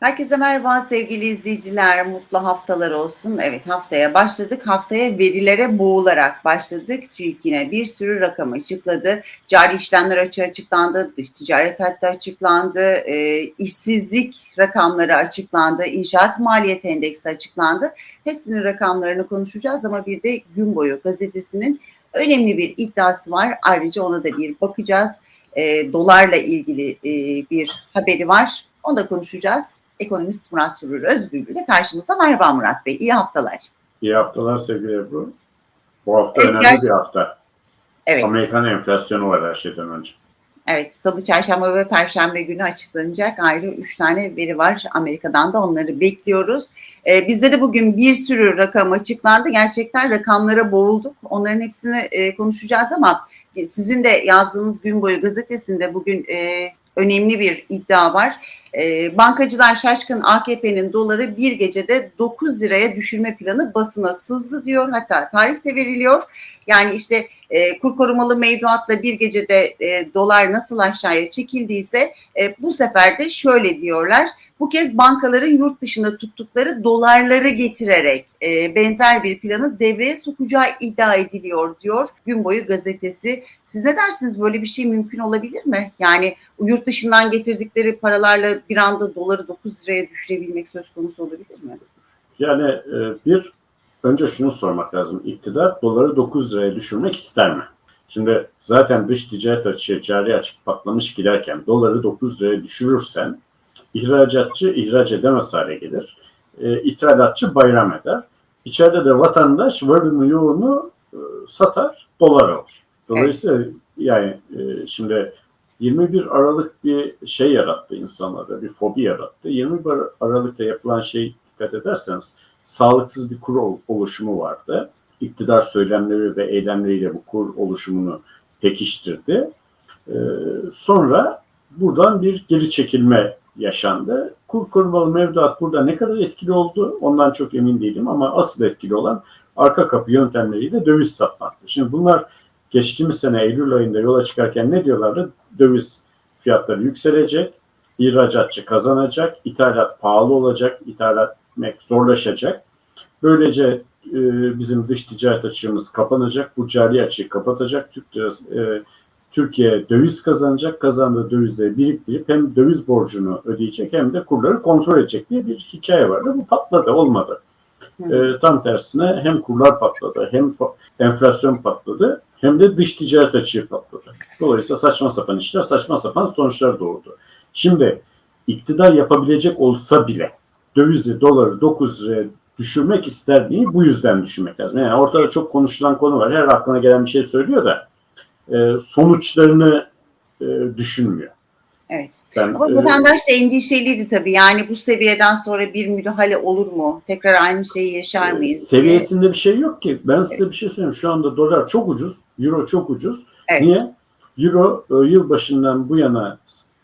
Herkese merhaba sevgili izleyiciler, mutlu haftalar olsun. Evet haftaya başladık. Haftaya verilere boğularak başladık. TÜİK yine bir sürü rakam açıkladı. Cari işlemler açığı açıklandı, dış ticaret hattı açıklandı, e, işsizlik rakamları açıklandı, inşaat maliyet endeksi açıklandı. Hepsinin rakamlarını konuşacağız ama bir de gün boyu gazetesinin önemli bir iddiası var. Ayrıca ona da bir bakacağız. E, dolarla ilgili e, bir haberi var. Onu da konuşacağız. Ekonomist Murat Sürür Özgürlü de karşımızda. Merhaba Murat Bey, iyi haftalar. İyi haftalar sevgili Ebru. Bu hafta Evet, önemli bir hafta. Evet, Amerikan enflasyonu var her şeyden önce. evet. Salı, Çarşamba ve Perşembe günü açıklanacak ayrı üç tane veri var. Amerika'dan da onları bekliyoruz. Ee, bizde de bugün bir sürü rakam açıklandı. Gerçekten rakamlara boğulduk. Onların hepsini e, konuşacağız ama sizin de yazdığınız gün boyu gazetesinde bugün e, önemli bir iddia var. E, bankacılar şaşkın AKP'nin doları bir gecede 9 liraya düşürme planı basına sızdı diyor. Hatta tarih de veriliyor. Yani işte e, kur korumalı mevduatla bir gecede e, dolar nasıl aşağıya çekildiyse e, bu sefer de şöyle diyorlar. Bu kez bankaların yurt dışında tuttukları dolarları getirerek e, benzer bir planı devreye sokacağı iddia ediliyor diyor Gün Boyu gazetesi. Siz ne dersiniz böyle bir şey mümkün olabilir mi? Yani yurt dışından getirdikleri paralarla bir anda doları 9 liraya düşürebilmek söz konusu olabilir mi? Yani e, bir, önce şunu sormak lazım. İktidar doları 9 liraya düşürmek ister mi? Şimdi zaten dış ticaret açığı, cari açık patlamış giderken doları 9 liraya düşürürsen ihracatçı ihraç edemez hale gelir. E, ithalatçı bayram eder. İçeride de vatandaş varını yoğunu e, satar, dolar alır. Dolayısıyla yani e, şimdi 21 Aralık bir şey yarattı insanlarda, bir fobi yarattı. 21 Aralık'ta yapılan şey dikkat ederseniz sağlıksız bir kur ol- oluşumu vardı. İktidar söylemleri ve eylemleriyle bu kur oluşumunu pekiştirdi. Ee, sonra buradan bir geri çekilme yaşandı. Kur korumalı mevduat burada ne kadar etkili oldu ondan çok emin değilim ama asıl etkili olan arka kapı yöntemleriyle döviz satmaktı. Şimdi bunlar geçtiğimiz sene Eylül ayında yola çıkarken ne diyorlardı? Döviz fiyatları yükselecek, ihracatçı kazanacak, ithalat pahalı olacak, ithalat etmek zorlaşacak. Böylece e, bizim dış ticaret açığımız kapanacak, bu cari açığı kapatacak. Türk lirası, e, Türkiye döviz kazanacak, kazandığı dövizleri biriktirip hem döviz borcunu ödeyecek hem de kurları kontrol edecek diye bir hikaye vardı. Bu patladı, olmadı. E, tam tersine hem kurlar patladı, hem enflasyon patladı, hem de dış ticaret açığı patladı. Dolayısıyla saçma sapan işler, saçma sapan sonuçlar doğurdu. Şimdi iktidar yapabilecek olsa bile dövizi, doları 9 liraya düşürmek ister diye bu yüzden düşünmek lazım. Yani ortada çok konuşulan konu var. Her aklına gelen bir şey söylüyor da e, sonuçlarını e, düşünmüyor. Evet. Ben, Ama e, vatandaş da endişeliydi tabii. Yani bu seviyeden sonra bir müdahale olur mu? Tekrar aynı şeyi yaşar mıyız? Ee, seviyesinde bir şey yok ki. Ben size bir şey söyleyeyim. Şu anda dolar çok ucuz, euro çok ucuz. Evet. Niye? Euro e, yılbaşından bu yana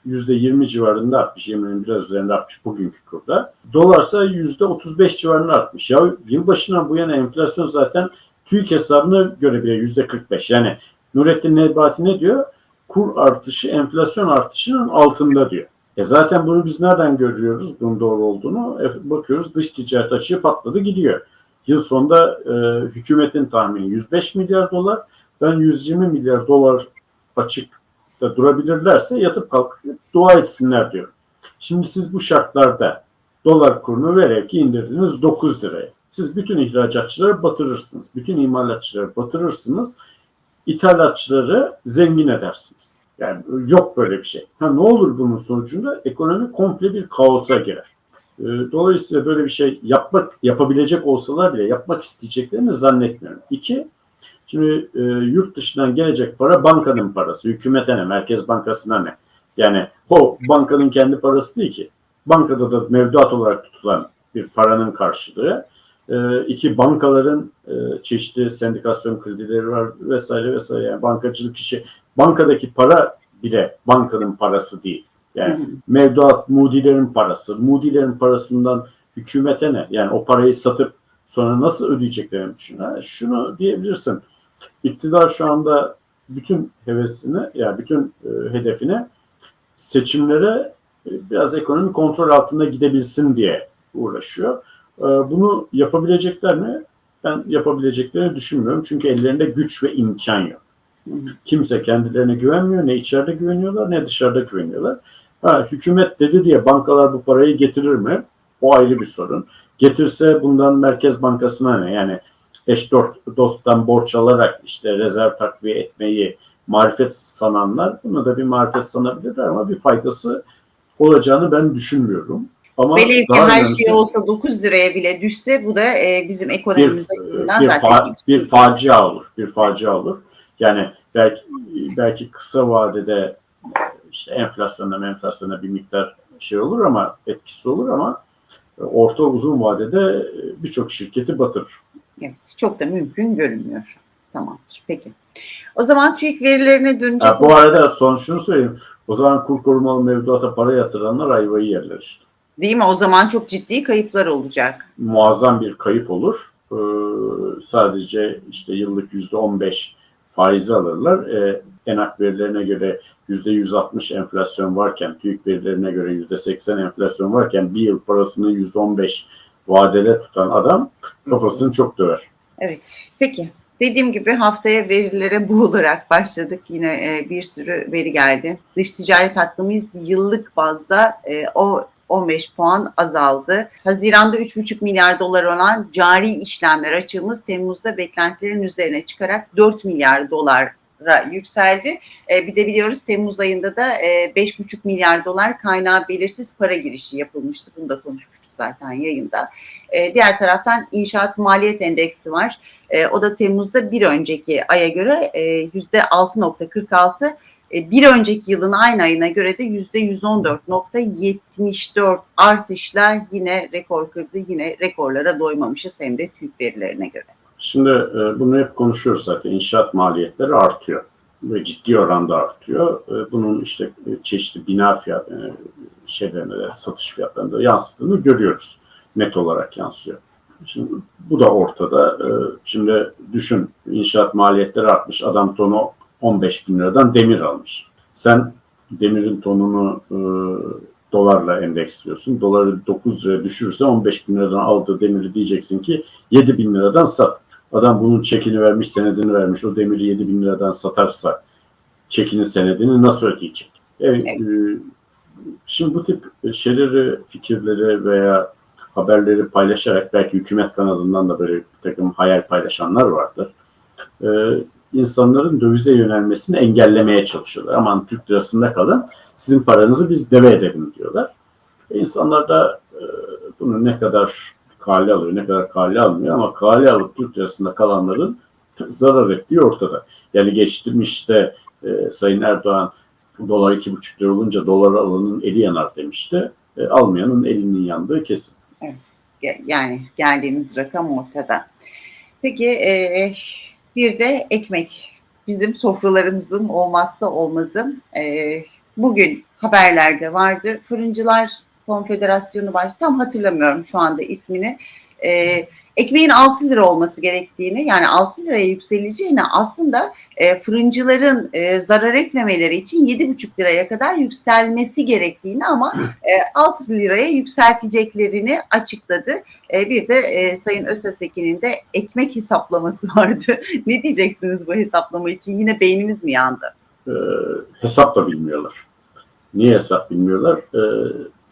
%20 civarında artmış. Yemin biraz üzerinde artmış bugünkü kurda. Dolarsa %35 civarında artmış. Ya yılbaşından bu yana enflasyon zaten TÜİK hesabına göre bile %45. Yani Nurettin Nebati ne diyor? Kur artışı enflasyon artışının altında diyor. E zaten bunu biz nereden görüyoruz bunun doğru olduğunu? E bakıyoruz dış ticaret açığı patladı gidiyor. Yıl sonunda e, hükümetin tahmini 105 milyar dolar. Ben 120 milyar dolar açıkta durabilirlerse yatıp kalkıp dua etsinler diyor. Şimdi siz bu şartlarda dolar kurunu velev ki indirdiniz 9 liraya. Siz bütün ihracatçıları batırırsınız. Bütün imalatçıları batırırsınız. İthalatçıları zengin edersiniz. Yani yok böyle bir şey. Ha, ne olur bunun sonucunda? Ekonomi komple bir kaosa girer. Ee, Dolayısıyla böyle bir şey yapmak yapabilecek olsalar bile yapmak isteyeceklerini zannetmiyorum. İki, şimdi e, yurt dışından gelecek para bankanın parası, hükümete ne, Merkez Bankası'na ne? Yani o bankanın kendi parası değil ki. Bankada da mevduat olarak tutulan bir paranın karşılığı. E, iki bankaların e, çeşitli sendikasyon kredileri var vesaire vesaire. Yani bankacılık işi, bankadaki para bile bankanın parası değil. Yani Hı hı. mevduat Moody'lerin parası. Moody'lerin parasından hükümete ne? Yani o parayı satıp sonra nasıl ödeyeceklerini düşün. Ha, şunu diyebilirsin. İktidar şu anda bütün hevesini, yani bütün e, hedefine seçimlere e, biraz ekonomi kontrol altında gidebilsin diye uğraşıyor. E, bunu yapabilecekler mi? Ben yapabileceklerini düşünmüyorum. Çünkü ellerinde güç ve imkan yok. Kimse kendilerine güvenmiyor. Ne içeride güveniyorlar ne dışarıda güveniyorlar. Ha, hükümet dedi diye bankalar bu parayı getirir mi? O ayrı bir sorun. Getirse bundan Merkez Bankası'na ne? Yani eş dosttan borç alarak işte rezerv takviye etmeyi marifet sananlar bunu da bir marifet sanabilirler ama bir faydası olacağını ben düşünmüyorum. Ama Velev ki her önemlisi- şey olsa 9 liraya bile düşse bu da e, bizim bir, ekonomimiz açısından bir, zaten fa- bir bir facia olur. Bir facia olur. Yani belki belki kısa vadede işte enflasyonda enflasyonda bir miktar şey olur ama etkisi olur ama orta uzun vadede birçok şirketi batırır. Evet, çok da mümkün görünmüyor. Tamamdır. Peki. O zaman TÜİK verilerine dönecek Ha, bu arada son şunu söyleyeyim. O zaman kur korumalı mevduata para yatıranlar ayvayı yerler işte. Değil mi? O zaman çok ciddi kayıplar olacak. muazzam bir kayıp olur. Ee, sadece işte yıllık yüzde 15 faizi alırlar. Ee, ENAK verilerine göre yüzde 160 enflasyon varken, TÜİK verilerine göre yüzde 80 enflasyon varken bir yıl parasını yüzde 15 vadede tutan adam kafasını çok döver. Evet. Peki. Dediğim gibi haftaya verilere boğularak başladık. Yine e, bir sürü veri geldi. Dış ticaret hattımız yıllık bazda e, o 15 puan azaldı. Haziranda 3,5 milyar dolar olan cari işlemler açığımız Temmuz'da beklentilerin üzerine çıkarak 4 milyar dolara yükseldi. E, bir de biliyoruz Temmuz ayında da e, 5,5 milyar dolar kaynağı belirsiz para girişi yapılmıştı. Bunu da konuşmuştuk zaten yayında. E, diğer taraftan inşaat maliyet endeksi var. E, o da Temmuz'da bir önceki aya göre e, %6.46 e, bir önceki yılın aynı ayına göre de %114.74 artışla yine rekor kırdı. Yine rekorlara doymamışız hem de TÜİK verilerine göre. Şimdi e, bunu hep konuşuyoruz zaten. İnşaat maliyetleri artıyor. Ve ciddi oranda artıyor. E, bunun işte e, çeşitli bina fiyat, e, şeylerine de, satış fiyatlarında da yansıdığını görüyoruz. Net olarak yansıyor. Şimdi bu da ortada. E, şimdi düşün inşaat maliyetleri artmış. Adam tonu 15 bin liradan demir almış. Sen demirin tonunu e, dolarla endeksliyorsun. Doları 9 liraya düşürürse 15 bin liradan aldığı demiri diyeceksin ki 7 bin liradan sat. Adam bunun çekini vermiş, senedini vermiş. O demiri 7 bin liradan satarsa çekinin senedini nasıl ödeyecek? Evet. Evet. e, şimdi bu tip şeyleri, fikirleri veya haberleri paylaşarak belki hükümet kanadından da böyle bir takım hayal paylaşanlar vardır. E, insanların dövize yönelmesini engellemeye çalışıyorlar. Aman Türk lirasında kalın, sizin paranızı biz deve edelim diyorlar. E, insanlar da e, bunu ne kadar kale alıyor, ne kadar kale almıyor ama kale alıp Türk lirasında kalanların zarar ettiği ortada. Yani geçtirmişte e, Sayın Erdoğan dolar iki buçuk lira olunca dolar alanın eli yanar demişti. E, almayanın elinin yandığı kesin. Ge- Yani geldiğimiz rakam ortada. Peki e, bir de ekmek. Bizim sofralarımızın olmazsa olmazı. E, bugün haberlerde vardı. Fırıncılar Konfederasyonu var. Tam hatırlamıyorum şu anda ismini. E, ekmeğin 6 lira olması gerektiğini yani 6 liraya yükseleceğini aslında e, fırıncıların e, zarar etmemeleri için 7,5 liraya kadar yükselmesi gerektiğini ama e, 6 liraya yükselteceklerini açıkladı. E, bir de e, Sayın Özasekin'in de ekmek hesaplaması vardı. ne diyeceksiniz bu hesaplama için? Yine beynimiz mi yandı? e, hesap da bilmiyorlar. Niye hesap bilmiyorlar? E,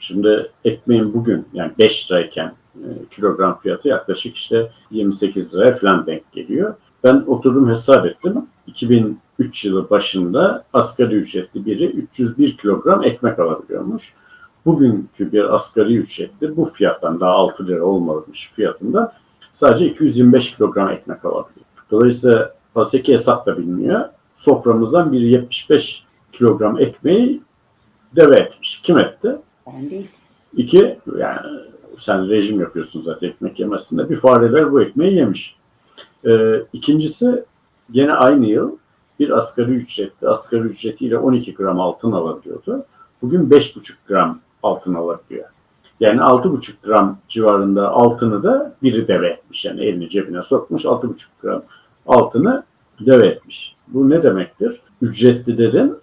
şimdi ekmeğin bugün yani 5 lirayken e, kilogram fiyatı yaklaşık işte 28 liraya falan denk geliyor. Ben oturdum hesap ettim. 2003 yılı başında asgari ücretli biri 301 kilogram ekmek alabiliyormuş. Bugünkü bir asgari ücretli bu fiyattan daha 6 lira olmamış fiyatında sadece 225 kilogram ekmek alabiliyor. Dolayısıyla Haseki hesap da bilmiyor. Soframızdan bir 75 kilogram ekmeği deve etmiş. Kim etti? Ben değil. İki, yani sen rejim yapıyorsun zaten ekmek yemezsin de bir fareler bu ekmeği yemiş. Ee, ikincisi gene aynı yıl bir asgari ücretli, asgari ücretiyle 12 gram altın alabiliyordu. Bugün 5,5 gram altın alabiliyor. Yani 6,5 gram civarında altını da biri deve etmiş. Yani elini cebine sokmuş 6,5 gram altını deve etmiş. Bu ne demektir? Ücretlilerin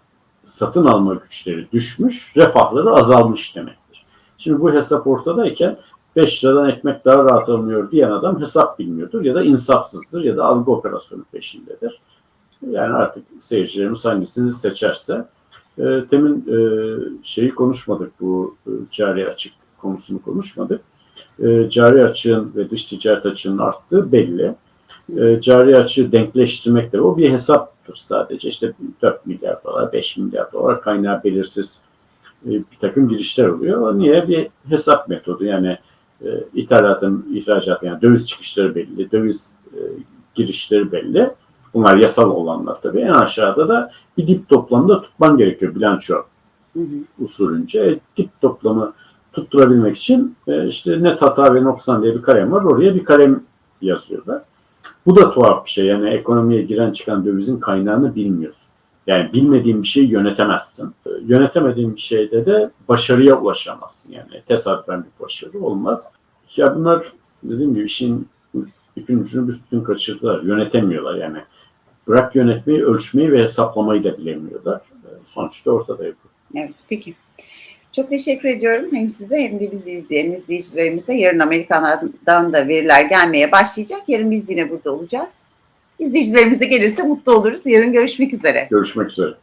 satın alma güçleri düşmüş, refahları azalmış demektir. Şimdi bu hesap ortadayken 5 liradan ekmek daha rahat alınıyor diyen adam hesap bilmiyordur ya da insafsızdır ya da algı operasyonu peşindedir. Yani artık seyircilerimiz hangisini seçerse. E, temin e, şeyi konuşmadık bu e, cari açık konusunu konuşmadık. E, cari açığın ve dış ticaret açığının arttığı belli. E, cari açığı denkleştirmekle o bir hesaptır sadece. İşte 4 milyar dolar, 5 milyar dolar kaynağı belirsiz e, bir takım girişler oluyor. O niye? Bir hesap metodu yani e, ithalatın, ihracatın yani döviz çıkışları belli, döviz e, girişleri belli. Bunlar yasal olanlar tabii. En aşağıda da bir dip toplamda tutman gerekiyor bilanço Hı hı. usulünce. E, dip toplamı tutturabilmek için e, işte net hata ve noksan diye bir kalem var. Oraya bir kalem yazıyorlar. Bu da tuhaf bir şey. Yani ekonomiye giren çıkan dövizin kaynağını bilmiyorsun. Yani bilmediğin bir şeyi yönetemezsin. Yönetemediğin bir şeyde de başarıya ulaşamazsın. Yani tesadüfen bir başarı olmaz. Ya bunlar dediğim gibi işin ipin ucunu büsbütün kaçırdılar. Yönetemiyorlar yani. Bırak yönetmeyi, ölçmeyi ve hesaplamayı da bilemiyorlar. Sonuçta ortada bu. Evet, peki. Çok teşekkür ediyorum hem size hem de bizi izleyen izleyicilerimize. Yarın Amerika'dan da veriler gelmeye başlayacak. Yarın biz yine burada olacağız. İzleyicilerimiz de gelirse mutlu oluruz. Yarın görüşmek üzere. Görüşmek üzere.